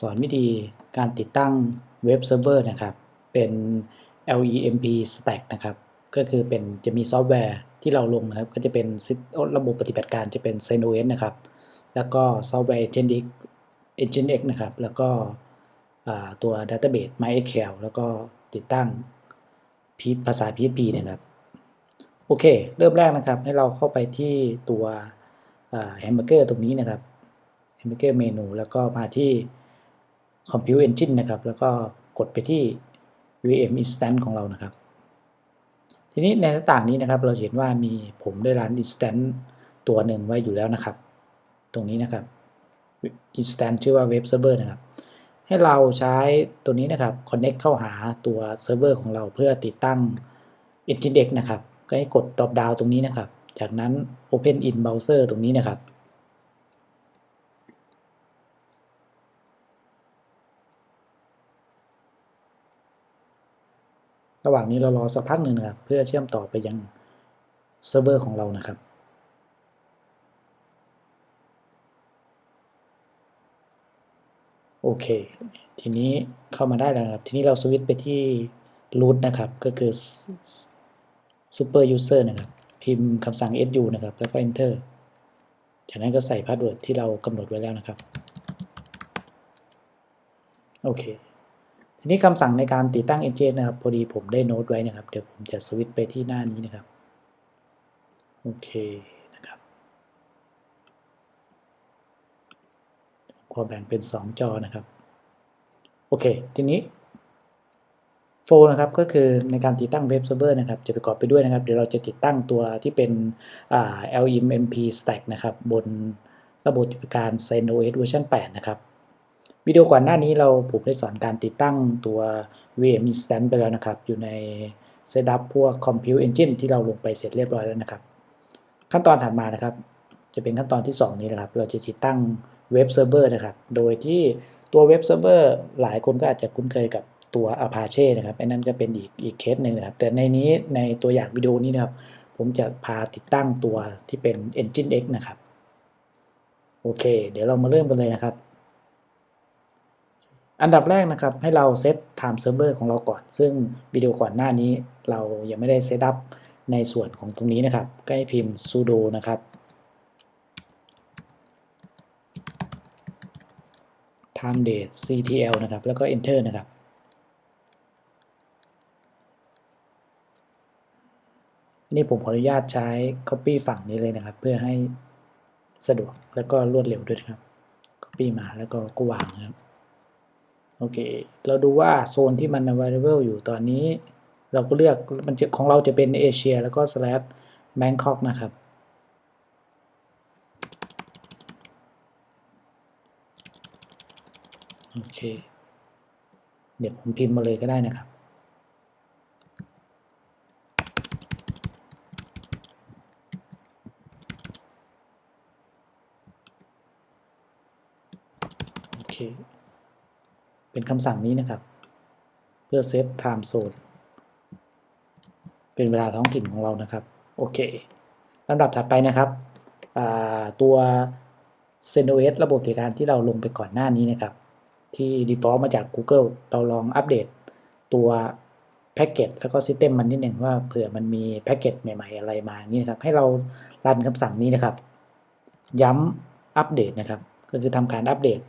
สอนวิธีการติดตั้งเว็บเซิร์ฟเวอร์นะครับ เป็น LEMP stack นะครับ ก็คือเป็นจะมีซอฟต์แวร์ที่เราลงนะครับ ก็จะเป็นระบบปฏิบัติการจะเป็น CentOS นะครับ แล้วก็ซอฟต์แวร์ Nginx Nginx นะครับ แล้วก็ตัว Database MySQL แล้วก็ติดตั้งภาษา PHP นะครับ โอเค เริ่มแรกนะครับ ให้เราเข้าไปที่ตัวแฮมเบอร์เกอร์ตรงนี้นะครับแฮมเบอร์เกอร์เมนูแล้วก็มาที่ Compute Engine นะครับ แล้วก็กดไปที่ VM Instance ของเรานะครับ ทีนี้ในหน้าต่างนี้นะครับ เราเห็นว่ามีผมได้รัน Instance ตัวหนึ่งไว้อยู่แล้วนะครับ ตรงนี้นะครับ Instance ชื่อว่า Web Server นะครับ ให้เราใช้ตัวนี้นะครับ Connect เข้าหาตัวเซิร์ฟเวอร์ของเราเพื่อติดตั้ง Nginx นะครับ ก็ให้กด drop down ตรงนี้นะครับ จากนั้น Open in Browser ตรงนี้นะครับ ระหว่างนี้เรารอสักพักหนึ่งนะครับ เพื่อเชื่อมต่อไปยังเซิร์ฟเวอร์ของเรานะครับ โอเค ทีนี้เข้ามาได้แล้วครับ ทีนี้เราสวิตช์ไปที่ root นะครับ ก็คือ super user นะครับ พิมพ์คำสั่ง su นะครับ แล้วก็ enter จากนั้นก็ใส่พาสเวิร์ดที่เรากำหนดไว้แล้วนะครับ โอเค ทีนี้คำสั่งในการติดตั้ง Engine นะครับ พอดีผมได้โน้ตไว้นะครับ เดี๋ยวผมจะสวิตช์ไปที่หน้านี้นะครับ โอเคนะครับขอแบ่งเป็น 2 จอนะครับ โอเค ทีนี้โฟนะครับก็คือในการติดตั้งเว็บเซิร์ฟเวอร์นะครับจะประกอบไปด้วยนะครับ เดี๋ยวเราจะติดตั้งตัวที่เป็น LMMP stack นะครับ บนระบบปฏิบัติการ CentOS เวอร์ชัน8นะครับ วิดีโอก่อนหน้านี้เราผมได้สอนการติดตั้งตัว VM Instance ไปแล้วนะครับ อยู่ใน Setup พวก Compute Engine ที่เราลงไปเสร็จเรียบร้อยแล้วนะครับ ขั้นตอนถัดมานะครับ จะเป็นขั้นตอนที่ 2 นี้นะครับ เราจะติดตั้งเว็บเซิร์ฟเวอร์นะครับ โดยที่ตัวเว็บเซิร์ฟเวอร์หลายคนก็อาจจะคุ้นเคยกับตัว Apache นะครับไอ้นั่นก็เป็นอีกอีกเคสหนึ่งนะครับ แต่ในนี้ในตัวอย่างวิดีโอนี้นะครับ ผมจะพาติดตั้งตัวที่เป็น Engine X นะครับ โอเค เดี๋ยวเรามาเริ่มกันเลยนะครับ อันดับแรกนะครับให้เราเซต time server ของเราก่อน ซึ่งวิดีโอก่อนหน้านี้เรายังไม่ได้เซตอัพในส่วนของตรงนี้นะครับ ก็ให้พิมพ์ sudo นะครับ time date ctl นะครับ แล้วก็ enter นะครับ นี่ผมขออนุญาตใช้ copy ฝั่งนี้เลยนะครับ เพื่อให้สะดวกแล้วก็รวดเร็วด้วยครับ copy มาแล้วก็กวางนะครับ โอเค เราดูว่าโซนที่มัน available อยู่ตอนนี้ เราก็เลือกมันจะของเราจะเป็นเอเชียแล้วก็ slash Bangkok นะครับ โอเค เดี๋ยวผมพิมพ์มาเลยก็ได้นะครับ โอเค เป็นคำสั่งนี้นะครับ เพื่อเซต time zone เป็นเวลาท้องถิ่นของเรานะครับ โอเคลำดับถัดไปนะครับตัว CentOS ระบบติดการที่เราลงไปก่อนหน้านี้นะครับ ที่ default มาจาก Google เราลองอัปเดตตัวแพ็กเกจแล้วก็ซิสเต็มมันนิดหนึ่งว่าเผื่อมันมีแพ็กเกจใหม่ ๆ อะไรมานี่นะครับ ให้เรารันคำสั่งนี้นะครับ ย้ำอัปเดตนะครับ ก็จะทำการอัปเดต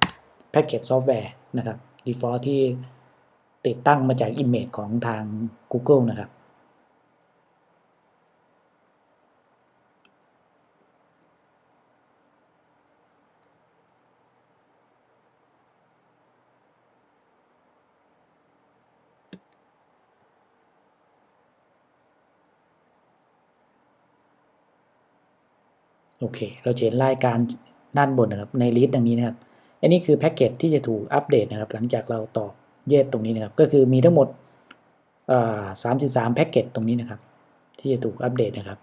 แพ็กเกจซอฟต์แวร์นะครับ default ที่ติดตั้งมาจาก image ของทาง Google นะครับ โอเค เราจะเห็นรายการด้านบนนะครับ ในลิสต์ดังนี้นะครับ อันนี้คือแพ็กเกจที่จะถูกอัปเดตนะครับ หลังจากเราตอบเยสตรงนี้นะครับ ก็คือมีทั้งหมดสามสิบสามแพ็กเกจตรงนี้นะครับ ที่จะถูกอัปเดตนะครับ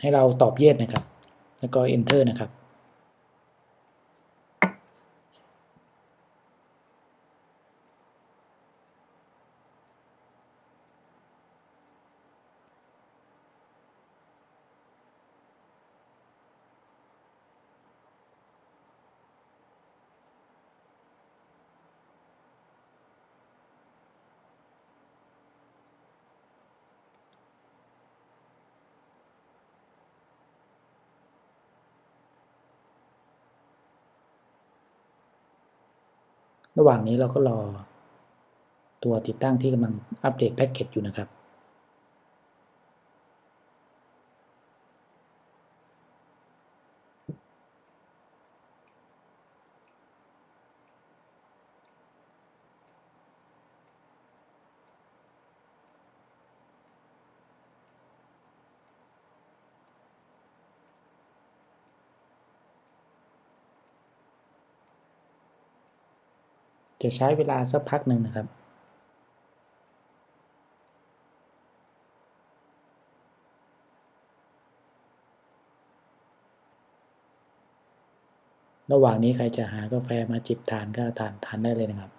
ให้เราตอบเยสนะครับ แล้วก็ enter นะครับ ระหว่างนี้เราก็รอตัวติดตั้งที่กำลังอัปเดตแพ็กเกจอยู่นะครับ จะใช้เวลาสักพักหนึ่งนะครับ ระหว่างนี้ใครจะหากาแฟมาจิบทานก็ทานทานได้เลยนะครับ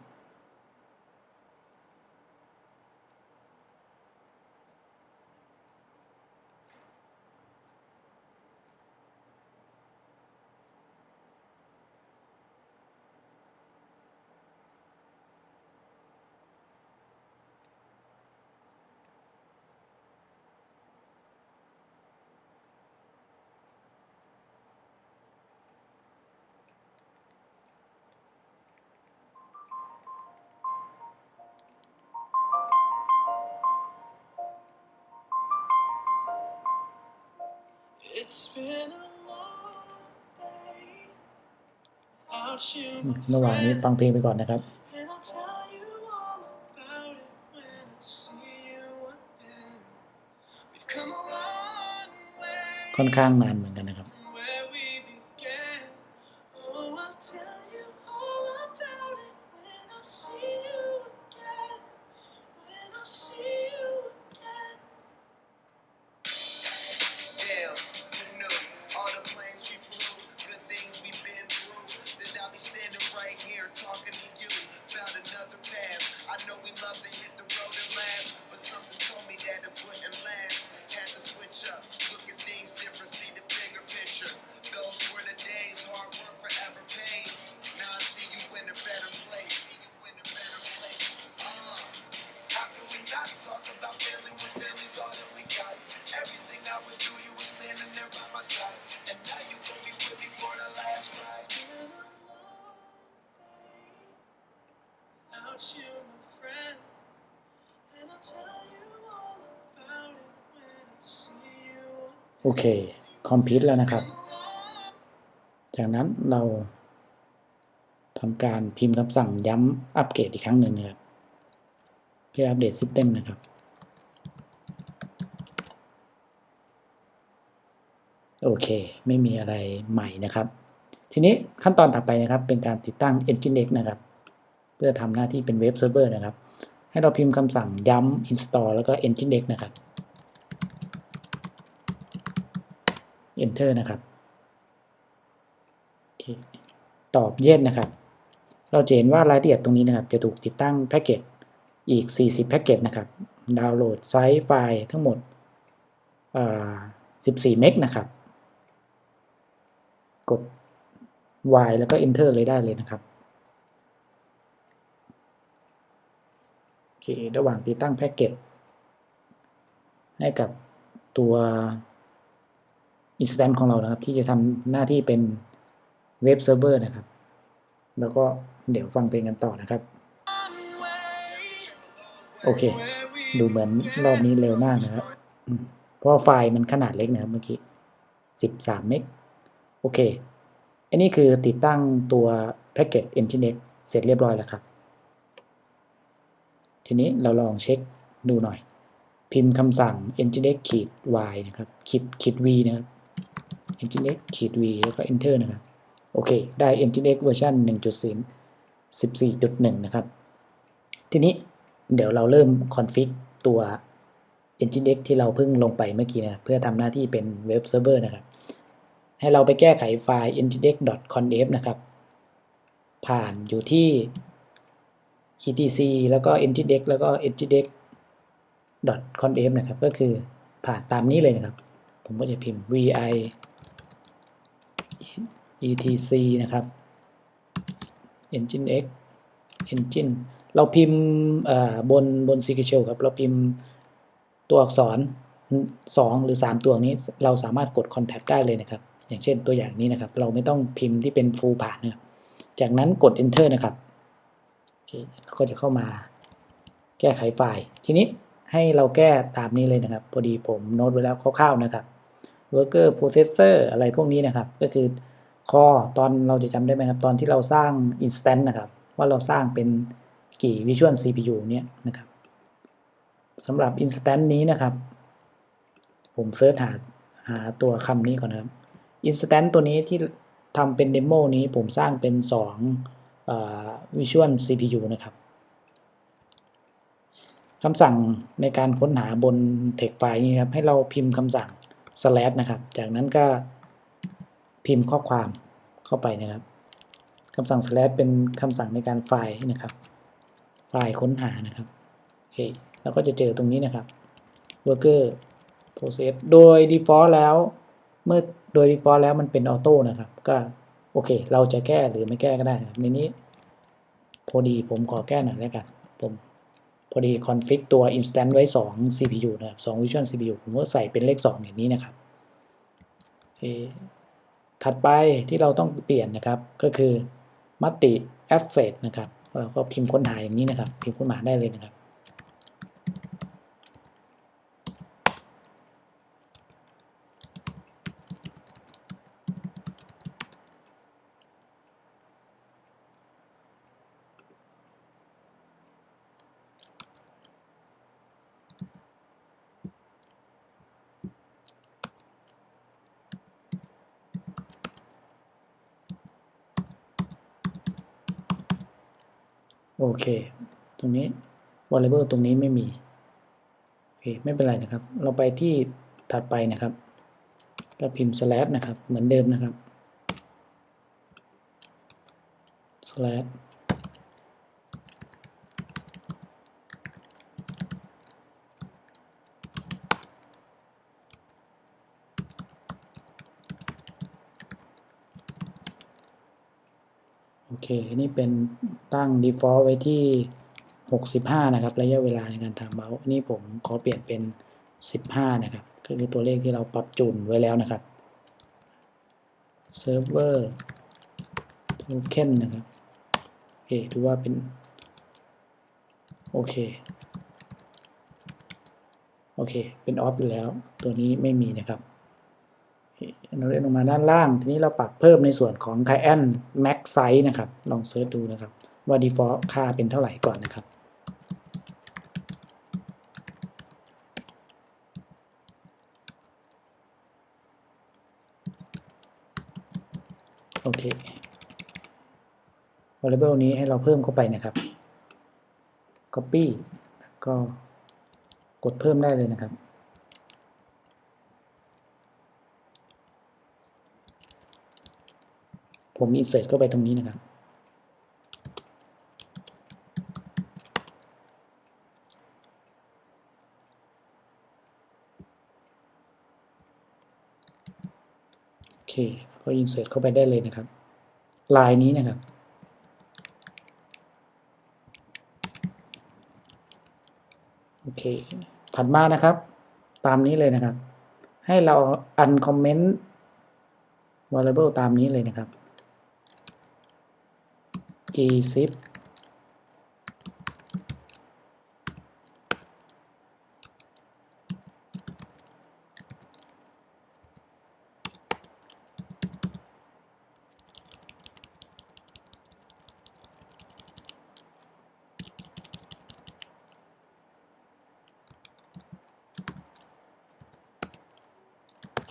ระหว่างนี้ friend. ฟังเพลงไปก่อนนะครับ And I'll tell you all about it when I see you again. We've come a long way ค่อนข้างนานเหมือนกันนะครับ from where we began. Oh, I'll tell you all about it when I see you talk about family when family's all that we got? Everything I would do, you were standing there by my side. And now you gon' be with me for the last ride. Without you, my friend, and I'll tell you all about it when I see you. โอเค คอมพิวต์แล้วนะครับ จากนั้นเราทำการพิมพ์คำสั่งย้ำอัปเกรดอีกครั้งหนึ่งนะครับ เพื่อัปเดตซิสเต็มนะครับ โอเค ไม่มีอะไรใหม่นะครับ ทีนี้ขั้นตอนต่อไปนะครับ เป็นการติดตั้ง Nginx นะครับ เพื่อทำหน้าที่เป็นเว็บเซิร์ฟเวอร์นะครับ ให้เราพิมพ์คำสั่งย้ำ install แล้วก็ Nginx นะครับ enter นะครับตอบ yes นะครับ เราจะเห็นว่ารายละเอียดตรงนี้นะครับ จะถูกติดตั้งแพ็กเกจ อีก 40 แพ็กเกจนะครับ ดาวน์โหลดไซส์ไฟล์ทั้งหมด 14 เมกนะครับ กด Y แล้วก็ enter เลยได้เลยนะครับ โอเค ระหว่างติดตั้งแพ็กเกจให้กับตัว instance ของเรานะครับ ที่จะทำหน้าที่เป็นเว็บเซิร์ฟเวอร์นะครับ แล้วก็เดี๋ยวฟังเพลงกันต่อนะครับ โอเค ดูเหมือนรอบนี้เร็วมากนะครับเพราะไฟล์มันขนาดเล็กนะครับเมื่อกี้13เมกโอเค อันนี้คือติดตั้งตัวแพ็กเกจ Nginx เสร็จเรียบร้อยแล้วครับ ทีนี้เราลองเช็คดูหน่อย พิมพ์คำสั่ง nginx ขีด y นะครับขีดขีด v นะครับ nginx ขีด v แล้วก็ enter นะครับ โอเค ได้ nginx เวอร์ชัน1.0 14.1 นะครับ ทีนี้ เดี๋ยวเราเริ่มคอนฟิกตัว nginx ที่เราเพิ่งลงไปเมื่อกี้นะเพื่อทำหน้าที่เป็นเว็บเซิร์ฟเวอร์นะครับ ให้เราไปแก้ไขไฟล์ nginx.conf นะครับ ผ่านอยู่ที่ etc แล้วก็ nginx แล้วก็ nginx .conf นะครับ ก็คือผ่านตามนี้เลยนะครับ ผมก็จะพิมพ์ vi etc นะครับ nginx engine เราพิมพ์บนบน CQ Shell ครับเราพิมพ์ตัวอักษร 2 หรือ 3 ตัวนี้ เราสามารถกด contact ได้เลยนะครับ อย่างเช่นตัวอย่างนี้นะครับ เราไม่ต้องพิมพ์ที่เป็น full ผ่านนะครับจากนั้นกด enter นะครับก็จะเข้ามาแก้ไขไฟล์ ทีนี้ให้เราแก้ตามนี้เลยนะครับ พอดีผมโน้ตไว้แล้วคร่าวๆนะครับ worker processor อะไรพวกนี้นะครับ ก็คือคอตอนเราจะจำได้ไหมครับ ตอนที่เราสร้าง instance นะครับ ว่าเราสร้างเป็น กี่ visual CPU เนี่ยนะครับสำหรับ instance นี้นะครับ ผมเสิร์ชหาหาตัวคำนี้ก่อนนะครับ instance ตัวนี้ที่ทำเป็นเดโมนี้ผมสร้างเป็น2เอ่อ visual CPU นะครับคำสั่งในการค้นหาบน text file นี้ครับ ให้เราพิมพ์คำสั่ง slash นะครับ จากนั้นก็พิมพ์ข้อความเข้าไปนะครับคำสั่ง slash เป็นคำสั่งในการไฟล์นะครับ ไฟล์ค้นหานะครับโอเคแล้วก็จะเจอตรงนี้นะครับ worker process โดย default แล้วเมื่อโดย default แล้วมันเป็นออโต้นะครับ ก็โอเค เราจะแก้หรือไม่แก้ก็ได้นะครับในนี้พอดีผมขอแก้หน่อยแล้วกันผมพอดีคอนฟิกตัว instance ไว้ 2 CPU นะครับ2 Vision CPU ผมก็ใส่เป็นเลข 2 อย่างนี้นะครับโอเคถัดไปที่เราต้องเปลี่ยนนะครับก็คือมัตติ a f f e t นะครับ เราก็พิมพ์ค้นหาอย่างนี้นะครับ พิมพ์ค้นหาได้เลยนะครับ โอเค ตรงนี้ variable ตรงนี้ไม่มี โอเค ไม่เป็นไรนะครับ เราไปที่ถัดไปนะครับ ก็พิมพ์ slash นะครับ เหมือนเดิมนะครับ slash เคอันนี้เป็นตั้ง default ไว้ที่ 65 นะครับ ระยะเวลาในการทำเมาส์นนี้ผมขอเปลี่ยนเป็น 15 นะครับ ก็คือตัวเลขที่เราปรับจูนไว้แล้วนะครับ server token นะครับโอเคดูว่าเป็น โอเค โอเค เป็น off อยู่แล้ว ตัวนี้ไม่มีนะครับ อนลงมาด้านล่าง ทีนี้เราปรับเพิ่มในส่วนของ Cyan Max Size นะครับ ลองเซิร์ชดูนะครับ ว่า default ค่าเป็นเท่าไหร่ก่อนนะครับ โอเค variable นี้ให้เราเพิ่มเข้าไปนะครับ copy ก็กดเพิ่มได้เลยนะครับ ผม insert เข้าไปตรงนี้นะครับ โอเค ก็ insert เข้าไปได้เลยนะครับ ลายนี้นะครับโอเค ถัดมานะครับ ตามนี้เลยนะครับ ให้เรา uncomment variable ตามนี้เลยนะครับ gzip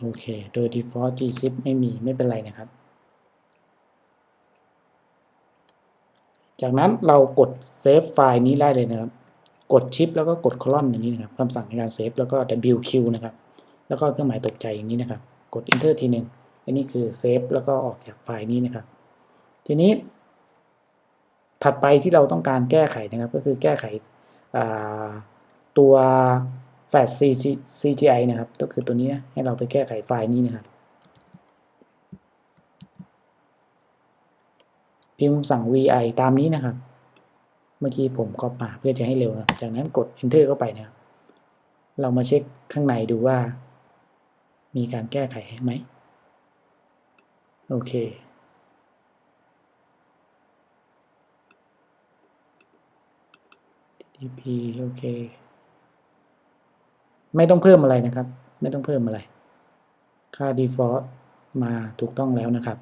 โอเค โดย default gzip ไม่มี ไม่เป็นไรนะครับ จากนั้นเรากดเซฟไฟล์นี้ได้เลยนะครับ กดชิปแล้วก็กดคอลอนอย่างนี้นะครับคำสั่งในการเซฟแล้วก็ WQ นะครับ แล้วก็เครื่องหมายตกใจอย่างนี้นะครับ กด Enter ทีหนึ่งอันนี้คือเซฟแล้วก็ออกจากไฟล์นี้นะครับ ทีนี้ ถัดไปที่เราต้องการแก้ไขนะครับ ก็คือแก้ไขตัว Flash CGI นะครับ ก็คือตัวนี้นะให้เราไปแก้ไขไฟล์นี้นะครับ พิมพ์สั่ง vi ตามนี้นะครับ เมื่อกี้ผมก็มาเพื่อจะให้เร็วนะจากนั้นกด enter เข้าไปนะครับ เรามาเช็คข้างในดูว่า มีการแก้ไขไหม โอเค dp โอเค ไม่ต้องเพิ่มอะไรนะครับ ไม่ต้องเพิ่มอะไร ค่า default มาถูกต้องแล้วนะครับ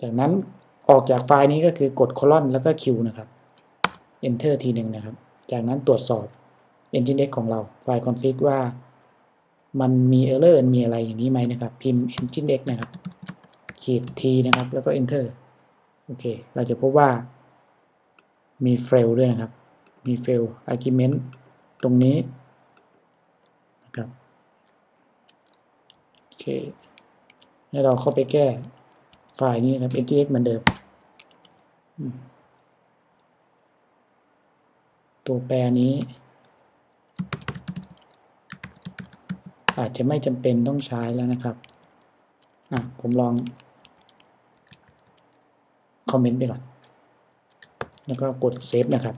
จากนั้นออกจากไฟล์นี้ก็คือกด colon แล้วก็ q นะครับ enter ทีหนึ่งนะครับ จากนั้นตรวจสอบ nginx ของเราไฟล์ config ว่า มันมี error มีอะไรอย่างนี้ไหมนะครับ พิมพ์ nginx นะครับขีด t นะครับ แล้วก็ enter โอเค เราจะพบว่า มี fail ด้วยนะครับ มี fail argument ตรงนี้นะครับ โอเค ให้เราเข้าไปแก้ ไฟล์นี้ครับ nginx เหมือนเดิม ตัวแปรนี้ อาจจะไม่จำเป็นต้องใช้แล้วนะครับ อะ ผมลอง คอมเมนต์ไปก่อน แล้วก็กดเซฟนะครับ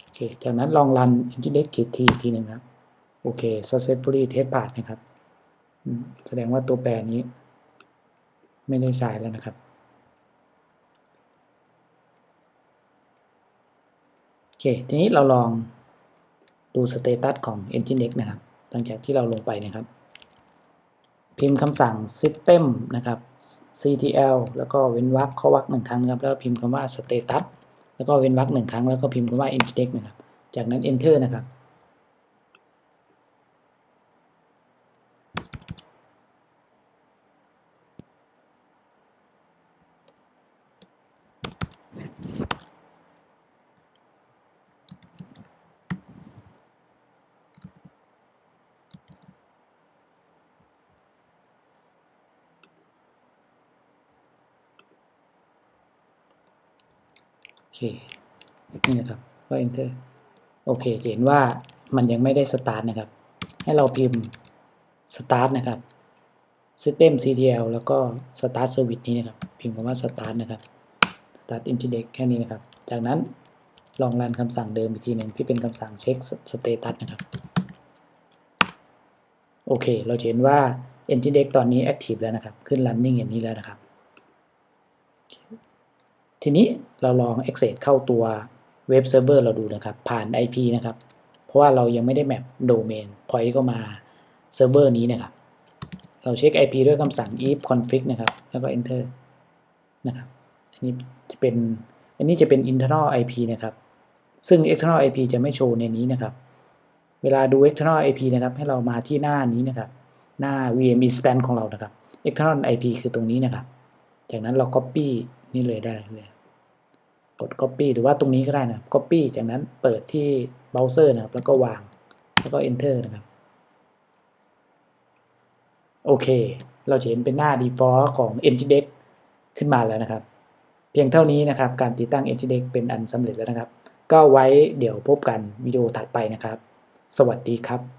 โอเค จากนั้นลองรัน nginx ขีดทีทีหนึ่งครับ โอเค successfully test path นะครับ แสดงว่าตัวแปรนี้ ไม่ได้ใช้แล้วนะครับ โอเค ทีนี้เราลองดูสเตตัสของ nginx นะครับหลังจากที่เราลงไปนะครับ พิมพ์คำสั่ง system นะครับ ctl แล้วก็เว้นวรรคข้อวรรคหนึ่งครั้งนะครับ แล้วพิมพ์คำว่า status แล้วก็เว้นวรรคหนึ่งครั้งแล้วก็พิมพ์คำว่า nginx นะครับ จากนั้น enter นะครับ เคนี่นะครับก็ enter โอเคเห็นว่ามันยังไม่ได้ start นะครับ ให้เราพิมพ์ start นะครับ system ctl แล้วก็ start service นี้นะครับ พิมพ์คำว่า start นะครับ start nginx แค่นี้นะครับ จากนั้นลองรันคำสั่งเดิมอีกทีหนึ่งที่เป็นคำสั่งเช็ค status นะครับ โอเค เราเห็นว่า nginx ตอนนี้ active แล้วนะครับ ขึ้น running อย่างนี้แล้วนะครับ ทีนี้เราลอง access เข้าตัวเว็บเซิร์ฟเวอร์เราดูนะครับ ผ่าน IP นะครับ เพราะว่าเรายังไม่ได้แมปโดเมน point เข้ามาเซิร์ฟเวอร์นี้นะครับ เราเช็ค IP ด้วยคำสั่ง if config นะครับ แล้วก็ enter นะครับ อันนี้จะเป็น อันนี้จะเป็น internal IP นะครับ ซึ่ง external IP จะไม่โชว์ในนี้นะครับ เวลาดู external IP นะครับ ให้เรามาที่หน้านี้นะครับ หน้า VM instance ของเรานะครับ external IP คือตรงนี้นะครับ จากนั้นเรา copy นี่เลยได้เลยกด copy หรือว่าตรงนี้ก็ได้นะครับ copy จากนั้นเปิดที่เบราว์เซอร์นะครับ แล้วก็วาง แล้วก็ enter นะครับ โอเค เราจะเห็นเป็นหน้า default ของ nginx ขึ้นมาแล้วนะครับ เพียงเท่านี้นะครับ การติดตั้ง nginx เป็นอันสำเร็จแล้วนะครับ ก็ไว้เดี๋ยวพบกันวิดีโอถัดไปนะครับ สวัสดีครับ